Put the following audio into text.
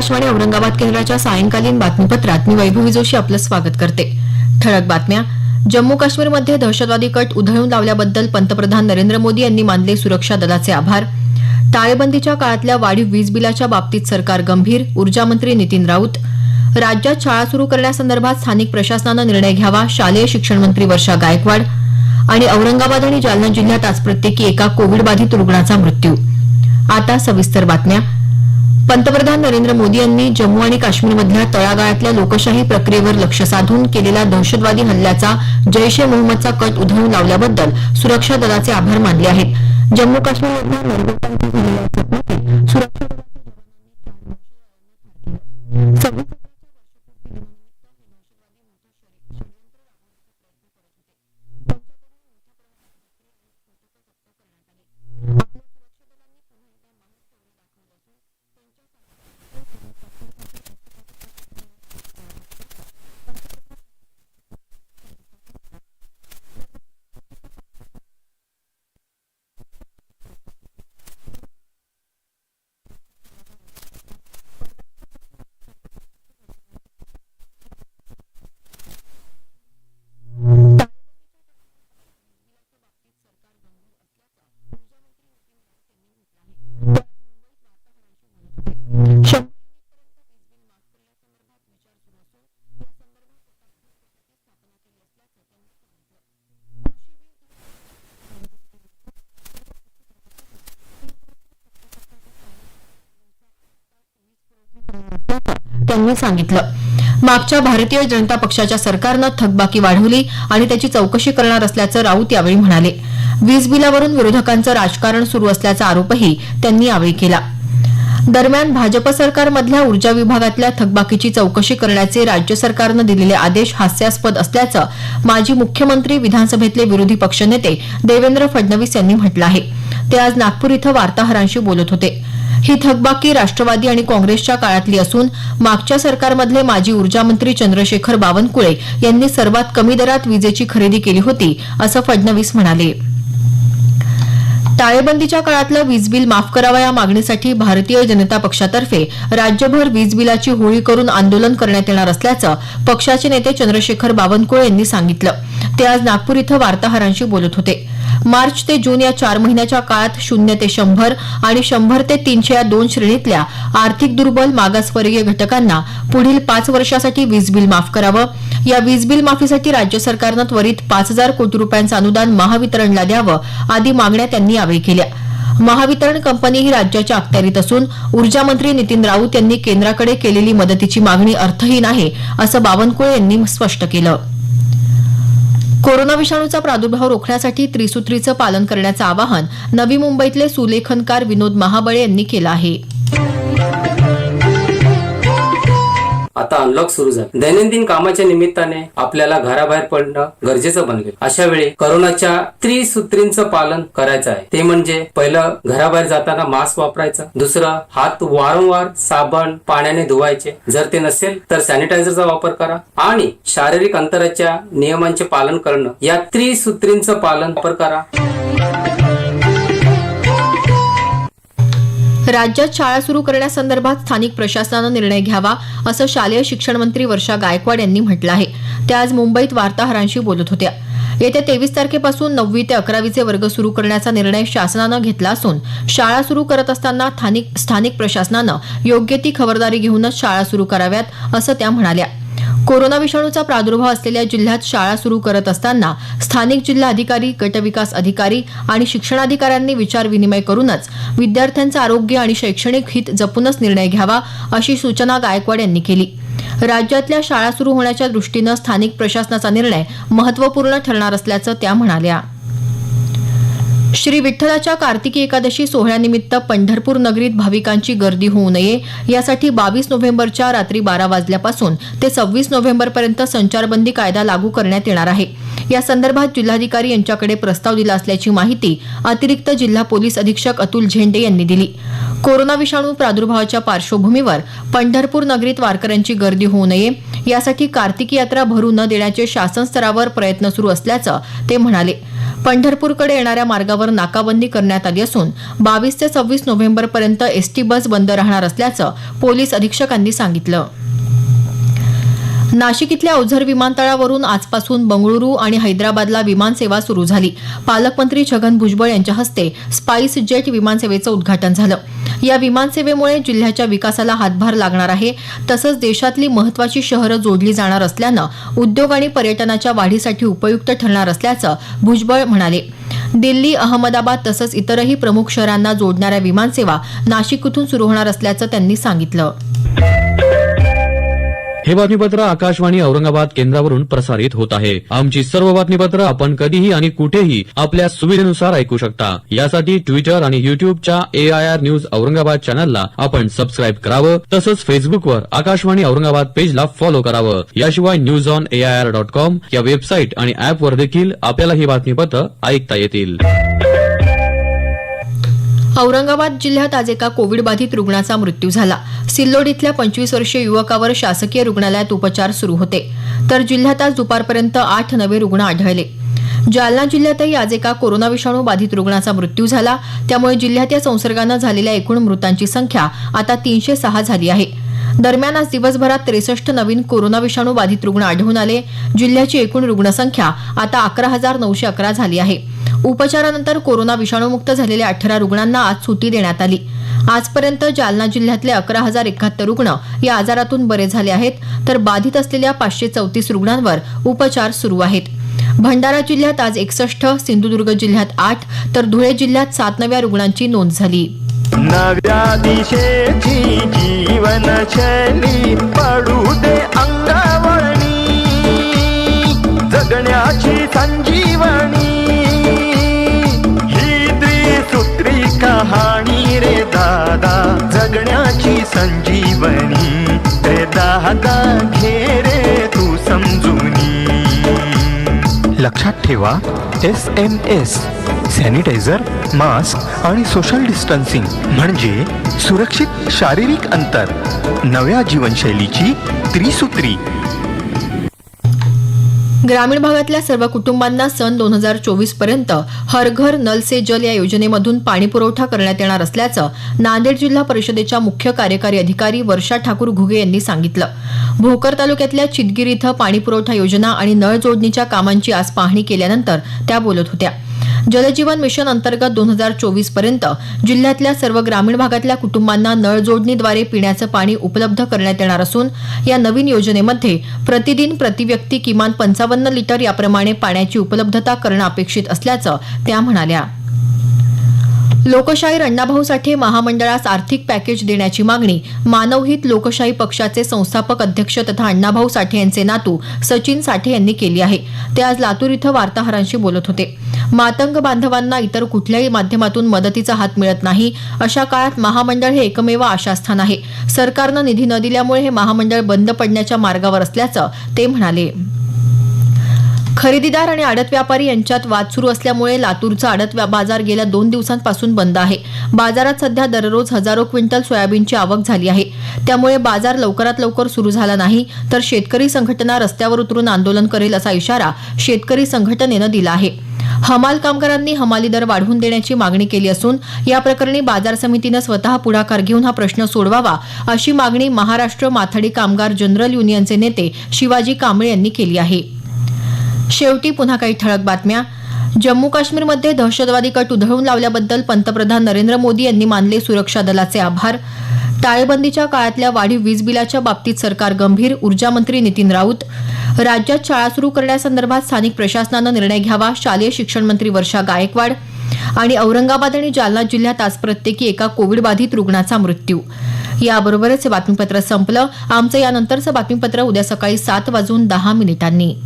आकाशवाणी औरंगाबाद केंद्राच्या सायंकालीन बातमीपत्रात मी वैभवी जोशी आपलं स्वागत करते. ठळक बातम्या. जम्मू काश्मीरमध्ये दहशतवादी कट उधळून लावल्याबद्दल पंतप्रधान नरेंद्र मोदी यांनी मानले सुरक्षा दलाचे आभार. टाळेबंदीच्या काळातल्या वाढीव वीज बिलाच्या बाबतीत सरकार गंभीर ऊर्जामंत्री नितीन राऊत. राज्यात शाळा सुरू करण्यासंदर्भात स्थानिक प्रशासनानं निर्णय घ्यावा शालेय शिक्षण मंत्री वर्षा गायकवाड. आणि औरंगाबाद आणि जालना जिल्ह्यात आज प्रत्येकी एका कोविड बाधित रुग्णाचा मृत्यू. आता सविस्तर बातम्या. पंतप्रधान नरेंद्र मोदी यांनी जम्मू आणि काश्मीरमधल्या तळागाळातल्या लोकशाही प्रक्रियेवर लक्ष साधून केलेल्या दहशतवादी हल्ल्याचा जैश ए मोहम्मदचा कट उधळून लावल्याबद्दल सुरक्षा दलाचे आभार मानले आहेत. जम्मू काश्मीरमधल्या नरगोटा इथं झालेल्या चकमकीत सुरक्षा दलाच्या जवानांनी त्यांनी सांगितलं. मागच्या भारतीय जनता पक्षाच्या सरकारनं थकबाकी वाढवली आणि त्याची चौकशी करणार असल्याचं राऊत यावेळी म्हणाले. वीज बिलावरून विरोधकांचं राजकारण सुरू असल्याचा आरोपही त्यांनी यावेळी केला. दरम्यान भाजप सरकारमधल्या ऊर्जा विभागातल्या थकबाकीची चौकशी करण्याचे राज्य सरकारनं दिलेले आदेश हास्यास्पद असल्याचं माजी मुख्यमंत्री विधानसभेतले विरोधी पक्षनेते देवेंद्र फडणवीस यांनी म्हटलं आहे. ते आज नागपूर इथं वार्ताहरांशी बोलत होते. ही थकबाकी राष्ट्रवादी आणि काँग्रेसच्या काळातली असून मागच्या सरकारमधले माजी ऊर्जामंत्री चंद्रशेखर बावनकुळे यांनी सर्वात कमी दरात विजेची खरेदी केली होती असं फडणवीस म्हणाले. टाळेबंदीच्या काळातलं वीज बिल माफ करावं या मागणीसाठी भारतीय जनता पक्षातर्फे राज्यभर वीज बिलाची होळी करून आंदोलन करण्यात येणार असल्याचं पक्षाचे नेते चंद्रशेखर बावनकुळे यांनी सांगितलं. ते आज नागपूर इथं वार्ताहरांशी बोलत होते. मार्च ते जून या चार महिन्याच्या काळात शून्य ते शंभर आणि शंभर ते तीनशे या दोन श्रेणीतल्या आर्थिक दुर्बल मागासवर्गीय घटकांना पुढील पाच वर्षासाठी वीज बिल माफ करावं. या वीज बिल माफीसाठी राज्य सरकारनं त्वरित पाच हजार कोटी रुपयांचं अनुदान महावितरणला द्यावं आदी मागण्या त्यांनी यावेळी केल्या. महावितरण कंपनी ही राज्याच्या अखत्यारीत असून ऊर्जा मंत्री नितीन राऊत यांनी केंद्राकडे केलेली मदतीची मागणी अर्थहीन आहे असं बावनकुळे यांनी स्पष्ट केलं. कोरोना विषाणूचा प्रादुर्भाव रोखण्यासाठी त्रिसूत्रीचं पालन करण्याचं आवाहन नवी मुंबईतले सुलेखनकार विनोद महाबळे यांनी केलं आहे. आता अनलॉक सुरू झाले. दैनंदिन कामाच्या निमित्ताने आपल्याला घराबाहेर पडणं गरजेचं बनले. अशा वेळी करोनाच्या त्रिसूत्रींचं पालन करायचं आहे. ते म्हणजे पहिलं घराबाहेर जाताना मास्क वापरायचा दुसरं हात वारंवार साबण पाण्याने धुवायचे. जर ते नसेल तर सॅनिटायझरचा वापर करा आणि शारीरिक अंतराच्या नियमांचे पालन करणं. या त्रिसूत्रींचं पालन वापर करा. राज्यात शाळा सुरू करण्यासंदर्भात स्थानिक प्रशासनानं निर्णय घ्यावा असं शालेय शिक्षण मंत्री वर्षा गायकवाड यांनी म्हटलं आहे. त्या आज मुंबईत वार्ताहरांशी बोलत होत्या. येत्या तेवीस तारखेपासून नववी ते अकरावीचे वर्ग सुरू करण्याचा निर्णय शासनानं घेतला असून शाळा सुरू करत असताना स्थानिक स्थानिक प्रशासनानं योग्य ती खबरदारी घेऊनच शाळा सुरू कराव्यात असं त्या म्हणाल्या. कोरोना विषाणूचा प्रादुर्भाव असलेल्या जिल्ह्यात शाळा सुरू करत असताना स्थानिक जिल्हा अधिकारी गटविकास अधिकारी आणि शिक्षणाधिकाऱ्यांनी विचारविनिमय करूनच विद्यार्थ्यांचं आरोग्य आणि शैक्षणिक हित जपूनच निर्णय घ्यावा अशी सूचना गायकवाड यांनी केली. राज्यातल्या शाळा सुरू होण्याच्या दृष्टीनं स्थानिक प्रशासनाचा निर्णय महत्त्वपूर्ण ठरणार असल्याचं त्या म्हणाल्या. श्री विठ्ठलाच्या कार्तिकी एकादशी सोहळ्यानिमित्त पंढरपूर नगरीत भाविकांची गर्दी होऊ नये. यासाठी बावीस नोव्हेंबरच्या रात्री बारा वाजल्यापासून ते सव्वीस नोव्हेंबरपर्यंत संचारबंदी कायदा लागू करण्यात येणार आहे. या संदर्भात जिल्हाधिकारी यांच्याकडे प्रस्ताव दिला असल्याची माहिती अतिरिक्त जिल्हा पोलीस अधीक्षक अतुल झेंडे यांनी दिली. कोरोना विषाणू प्रादुर्भावाच्या पार्श्वभूमीवर पंढरपूर नगरीत वारकऱ्यांची गर्दी होऊ नये. यासाठी कार्तिकी यात्रा भरू न देण्याचे शासन स्तरावर प्रयत्न सुरू असल्याचं ते म्हणाले. पंढरपूरकडे येणाऱ्या मार्गावर नाकाबंदी करण्यात आली असून बावीस ते सव्वीस नोव्हेंबरपर्यंत एसटी बस बंद राहणार असल्याचं पोलीस अधीक्षकांनी सांगितलं. नाशिक इथल्या ओझर विमानतळावरून आजपासून बंगळुरू आणि हैदराबादला विमानसेवा सुरू झाली. पालकमंत्री छगन भुजबळ यांच्या हस्ते स्पाईस जेट विमानसेवेचं उद्घाटन झालं. या विमानसेवेमुळे जिल्ह्याच्या विकासाला हातभार लागणार आहे. तसंच देशातली महत्वाची शहरं जोडली जाणार असल्यानं उद्योग आणि पर्यटनाच्या वाढीसाठी उपयुक्त ठरणार असल्याचं भुजबळ म्हणाले. दिल्ली अहमदाबाद तसंच इतरही प्रमुख शहरांना जोडणाऱ्या विमानसेवा नाशिक इथून सुरू होणार असल्याचं त्यांनी सांगितलं. हे बातमीपत्र आकाशवाणी औरंगाबाद केंद्रावरून प्रसारित होत आहे. आमची सर्व बातमीपत्र आपण कधीही आणि कुठेही आपल्या सुविधेनुसार ऐकू शकता. यासाठी ट्विटर आणि युट्यूबच्या एआयआर न्यूज औरंगाबाद चॅनलला आपण सबस्क्राईब करावं तसंच फेसबुकवर आकाशवाणी औरंगाबाद पेजला फॉलो करावं. याशिवाय news on AIR dot com या वेबसाईट आणि ऍपवर देखील आपल्याला ही बातमीपत्र ऐकता येतील. औरंगाबाद जिल्ह्यात आज एका कोविड बाधित रुग्णाचा मृत्यू झाला. सिल्लोड इथल्या पंचवीस वर्षीय युवकावर शासकीय रुग्णालयात उपचार सुरू होते. तर जिल्ह्यात आज दुपारपर्यंत आठ नवे रुग्ण आढळले. जालना जिल्ह्यातही आज एका कोरोना विषाणू बाधित रुग्णाचा मृत्यू झाला. त्यामुळे जिल्ह्यात या संसर्गानं झालेल्या एकूण मृतांची संख्या आता तीनशे सहा झाली आहे. दरम्यान आज दिवसभरात त्रेसष्ट नवीन कोरोना विषाणू बाधित रुग्ण आढळून आले. जिल्ह्याची एकूण रुग्णसंख्या आता अकरा हजार नऊशे अकरा झाली आहे. उपचारानंतर कोरोना विषाणूमुक्त झालेल्या अठरा रुग्णांना आज सुटी देण्यात आली. आजपर्यंत जालना जिल्ह्यातले अकरा हजार एकाहत्तर रुग्ण या आजारातून बरे झाले आहेत तर बाधित असलेल्या पाचशे चौतीस रुग्णांवर उपचार सुरू आहेत. भंडारा जिल्ह्यात आज एकसष्ट सिंधुदुर्ग जिल्ह्यात आठ तर धुळे जिल्ह्यात सात नव्या रुग्णांची नोंद झाली. जीवन दिशेची जीवनशैली पडू दे अंगवळणी जगण्याची संजीवनी. ही त्रिसूत्री कहाणी रे दादा जगण्याची संजीवनी. रे दादा घे रे तू समजूनी. लक्षात ठेवा S M S sanitiser mask आणि सोशल डिस्टन्सिंग म्हणजे सुरक्षित शारीरिक अंतर. नव्या जीवनशैलीची त्रिसूत्री. ग्रामीण भागातल्या सर्व कुटुंबांना सन दोन हजार चोवीसपर्यंत हर घर नल से जल या योजनेमधून पाणी पुरवठा करण्यात येणार असल्याचं नांदेड जिल्हा परिषदेच्या मुख्य कार्यकारी अधिकारी वर्षा ठाकूर घुगे यांनी सांगितलं. भोकर तालुक्यातल्या चितगिरी इथं पाणी पुरवठा योजना आणि नळ जोडणीच्या कामांची आज पाहणी केल्यानंतर त्या बोलत होत्या. जलजीवन मिशन अंतर्गत दोन हजार चोवीसपर्यंत जिल्ह्यातल्या सर्व ग्रामीण भागातल्या कुटुंबांना नळ जोडणीद्वारे पिण्याचं पाणी उपलब्ध करण्यात येणार असून या नवीन योजनेमध्ये प्रतिदिन प्रतिव्यक्ती किमान पंचावन्न लिटर याप्रमाणे पाण्याची उपलब्धता करणं अपेक्षित असल्याचं त्या म्हणाल्या. लोकशाहीर अण्णाभाऊ साठे महामंडळास आर्थिक पॅकेज देण्याची मागणी मानवहित लोकशाही पक्षाचे संस्थापक अध्यक्ष तथा अण्णाभाऊ साठे यांचे नातू सचिन साठे यांनी केली आहे. ते आज लातूर इथं वार्ताहरांशी बोलत होते. मातंग बांधवांना इतर कुठल्याही माध्यमातून मदतीचा हात मिळत नाही अशा काळात महामंडळ हे एकमेव आशास्थान आहे. सरकारनं निधी न दिल्यामुळे हे महामंडळ बंद पडण्याच्या मार्गावर असल्याचं ते म्हणाले. खरेदीदार आणि आडत व्यापारी यांच्यात वाद सुरू असल्यामुळे लातूरचा आडत बाजार गेल्या दोन दिवसांपासून बंद आहे. बाजारात सध्या दररोज हजारो क्विंटल सोयाबीनची आवक झाली आहे. त्यामुळे बाजार लवकरात लवकर सुरू झाला नाही तर शेतकरी संघटना रस्त्यावर उतरून आंदोलन करेल असा इशारा शेतकरी संघटनेनं दिला आहे. हमाल कामगारांनी हमाली दर वाढवून देण्याची मागणी केली असून या प्रकरणी बाजार समितीनं स्वतः पुढाकार घेऊन हा प्रश्न सोडवावा अशी मागणी महाराष्ट्र माथाडी कामगार जनरल युनियनचे नेते शिवाजी कांबळे यांनी केली आहे. शेवटी पुन्हा काही ठळक बातम्या. जम्मू काश्मीरमध्ये दहशतवादी कट उधळून लावल्याबद्दल पंतप्रधान नरेंद्र मोदी यांनी मानले सुरक्षा दलाचे आभार. टाळेबंदीच्या काळातल्या वाढीव वीज बिलाच्या बाबतीत सरकार गंभीर ऊर्जामंत्री नितीन राऊत. राज्यात शाळा सुरू करण्यासंदर्भात स्थानिक प्रशासनानं निर्णय घ्यावा शालेय शिक्षण मंत्री वर्षा गायकवाड. आणि औरंगाबाद आणि जालना जिल्ह्यात आज प्रत्येकी एका कोविड बाधित रुग्णाचा मृत्यू. याबरोबरच हे बातमीपत्र संपलं. आमचं यानंतरचं बातमीपत्र उद्या सकाळी सात वाजून दहा मिनिटांनी.